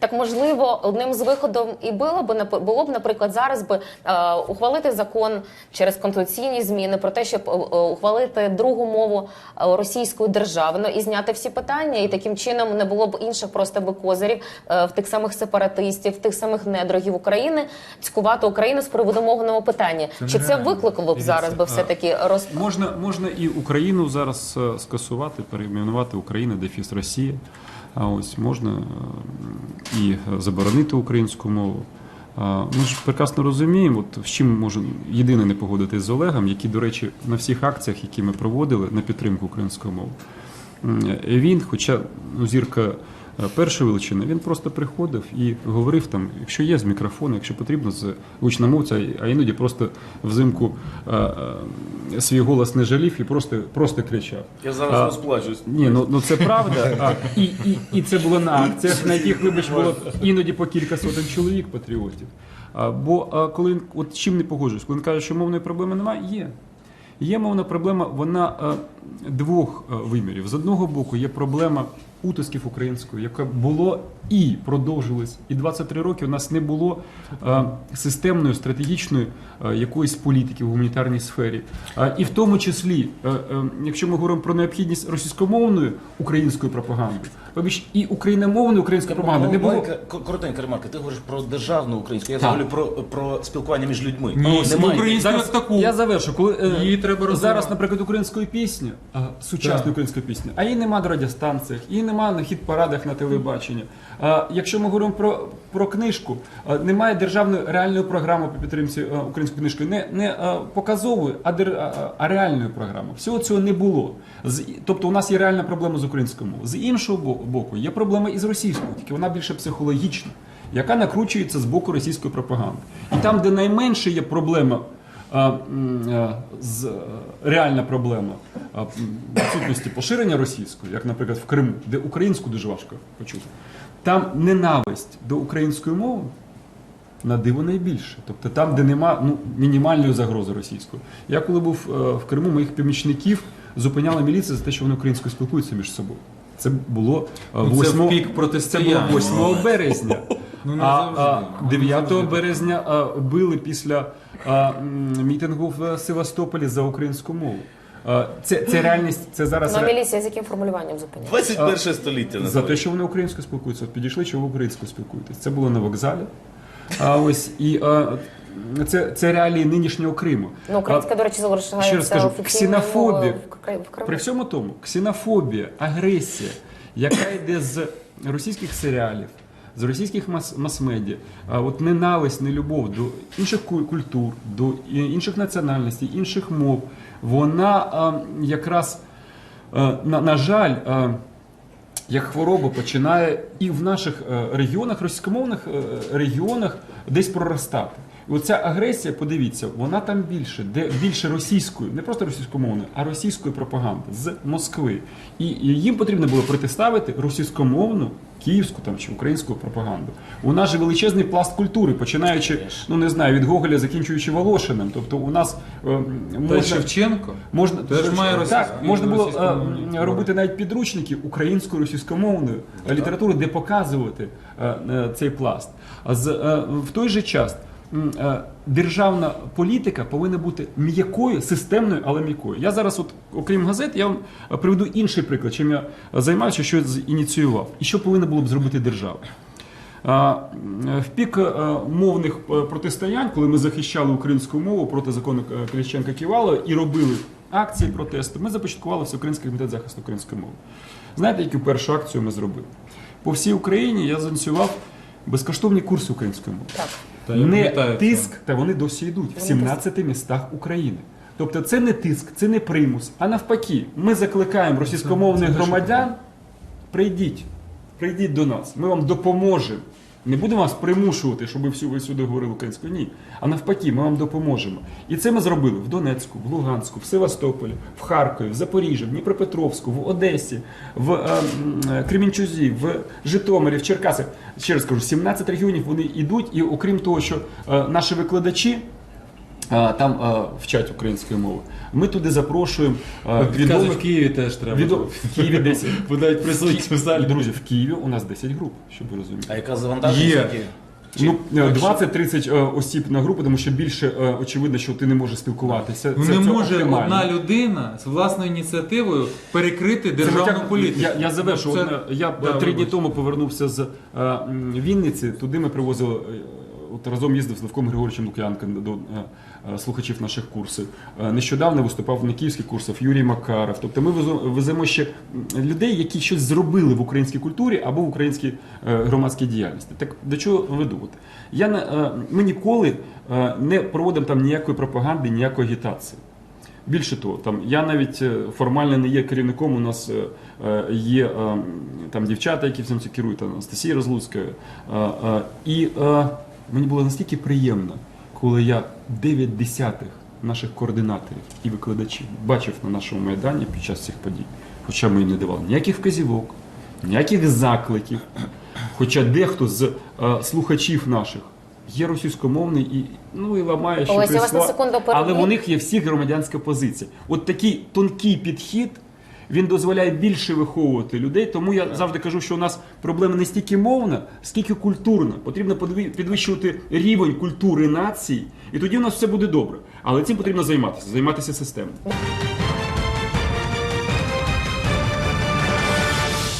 Так можливо, одним з виходів і було б було б, наприклад, зараз би е, ухвалити закон через конституційні зміни про те, щоб е, е, ухвалити другу мову е, російською державно і зняти всі питання, і таким чином не було б інших просто би козирів е, в тих самих сепаратистів, в тих самих недорогів України цькувати Україну з приводу мовного питання. Це Чи це викликало б зараз би все таки роз Можна, можна і Україну зараз е, скасувати, перейменувати Україна, дефіс Росія. А ось можна е, і заборонити українську мову. Ми ж прекрасно розуміємо, от з чим може єдине не погодитись з Олегом, який, до речі, на всіх акціях, які ми проводили на підтримку української мови, він, хоча ну, зірка першої величини, він просто приходив і говорив там, якщо є з мікрофону, якщо потрібно, з гучномовця, а іноді просто взимку е, е, свій голос не жалів і просто, просто кричав. Я зараз А, розплачусь. Ні, ну, ну це правда. А, і, і, і це було на акціях, на яких, вибач, було іноді по кілька сотень чоловік патріотів. А, бо а, коли він- от чим не погоджуюсь, коли він каже, що мовної проблеми немає, є. Є мовна проблема, вона е, двох е, вимірів. З одного боку, є проблема утисків української, яка було і продовжилась. І 23 роки у нас не було е, системної стратегічної е, якоїсь політики в гуманітарній сфері. Е, і в тому числі, е, е, якщо ми говоримо про необхідність російськомовної української пропаганди, і україномовної української пропаганди не було. Коротенька ремарка. Ти говориш про державну українську. Я говорю про, про спілкування між людьми. Ні, Немає. Зараз таку. я завершу. Коли е, Її треба зараз, наприклад, української пісні, а, сучасної Так. української пісні, а її нема на радіостанціях, її нема на хіт-парадах на телебаченні. Якщо ми говоримо про, про книжку, немає державної реальної програми по підтримці української книжки, не, не показової, а, дер, а, реальної програми. Всього цього не було. З, тобто у нас є реальна проблема з українською мовою. З іншого боку, є проблема і з російською, тільки вона більше психологічна, яка накручується з боку російської пропаганди. І там, де найменше є проблема з е, реальна проблема відсутності поширення російської, як, наприклад, в Криму, де українську дуже важко почути. Там ненависть до української мови на диво найбільше. Тобто там, де нема ну, мінімальної загрози російської. Я коли був е, в Криму, моїх помічників зупиняла міліція за те, що вони українською спілкуються між собою. Це було е, Ну, це в 8 пік це було 8 березня. Ну, не а, завжди. а Ну, не 9 березня а, били після а, м, мітингу в Севастополі за українську мову. А, це, це реальність, це зараз Ну, ре- міліція з яким формулюванням зупиняє? 21 століття за те, називається. що вони українською спілкуються. От підійшли, що ви українською спілкуєтесь. Це було на вокзалі. А ось і а, це, це реалії нинішнього Криму. Ну, українська, до речі, ще раз залишається кажу, офіційною в Кри- в Криму. При всьому тому, ксенофобія, агресія, яка йде з російських серіалів, з російських мас- мас-медіа, от ненависть, нелюбов до інших культур, до інших національностей, інших мов, вона якраз, на, на жаль, як хвороба починає і в наших е, регіонах, російськомовних е, регіонах десь проростати. І оця агресія, подивіться, вона там більше, де більше російської, не просто російськомовної, а російської пропаганди з Москви. І, їм потрібно було протиставити російськомовну, київську там чи українську пропаганду. У нас же величезний пласт культури, починаючи, ну не знаю, від Гоголя, закінчуючи Волошиним. Тобто у нас е, Та можна, Шевченко. Можна Теж має так, можна було е, робити навіть підручники українською російськомовною літератури, де показувати е, е, цей пласт. А з е, в той же час державна політика повинна бути м'якою, системною, але м'якою. Я зараз, от окрім газет, я вам е, приведу інший приклад, чим я займаюся, що ініціював, і що повинна була б зробити держава. В пік е, мовних е, протистоянь, коли ми захищали українську мову проти закону е, Коліщенка Ківалова і робили акції протесту, ми започаткували Всеукраїнський комітет захисту української мови. Знаєте, яку першу акцію ми зробили? По всій Україні я заініціював безкоштовні курси української мови. Так. Та я не пам'ятаю тиск, та вони досі йдуть в 17 містах України. Тобто це не тиск, це не примус, а навпаки, ми закликаємо російськомовних громадян. Прийдіть, прийдіть до нас, ми вам допоможемо. Не будемо вас примушувати, щоб ви всю- сюди говорили українською. Ні. А навпаки, ми вам допоможемо. І це ми зробили в Донецьку, в Луганську, в Севастополі, в Харкові, в Запоріжжі, в Дніпропетровську, в Одесі, в е, е, Кремінчузі, в Житомирі, в Черкасах. Ще раз кажу, 17 регіонів вони йдуть, і окрім того, що е, наші викладачі там а, вчать української мови. Ми туди запрошуємо відомих в Києві теж треба. відом- в Києві 10. Бодають присутні в залі. Друзі, в Києві у нас 10 груп, щоб ви розуміли. А яка завантаженість? Є. Ну, якщо- 20-30 е, осіб на групу, тому що більше е, очевидно, що ти не можеш спілкуватися. Ну, Це- не це може оптимально. одна людина з власною ініціативою перекрити державну витяг- політику. Я, я завершу. Це- е, Я Да, три дні тому повернувся з е, м, Вінниці. Туди ми привозили. От разом їздив з Левком Григоровичем Лук'янком до е, е, слухачів наших курсів. Е, Нещодавно виступав на київських курсах Юрій Макаров. Тобто ми веземо ще людей, які щось зробили в українській культурі або в українській громадській діяльності. Так до чого веду? Я ми ніколи не проводимо там ніякої пропаганди, ніякої агітації. Більше того, там я навіть формально не є керівником. У нас є там дівчата, які всім цим керують, Анастасія Розлуцька. І мені було настільки приємно, коли я 9 десятих наших координаторів і викладачів бачив на нашому майдані під час цих подій. Хоча ми не давали ніяких вказівок, ніяких закликів. Хоча дехто з е, слухачів наших є російськомовний і ну і ламає що Ось, я вас на секунду але переб'ю. у них є всі громадянська позиція. От такий тонкий підхід. Він дозволяє більше виховувати людей, тому я завжди кажу, що у нас проблема не стільки мовна, скільки культурна. Потрібно підвищувати рівень культури нації, і тоді у нас все буде добре. Але цим потрібно займатися, займатися системно.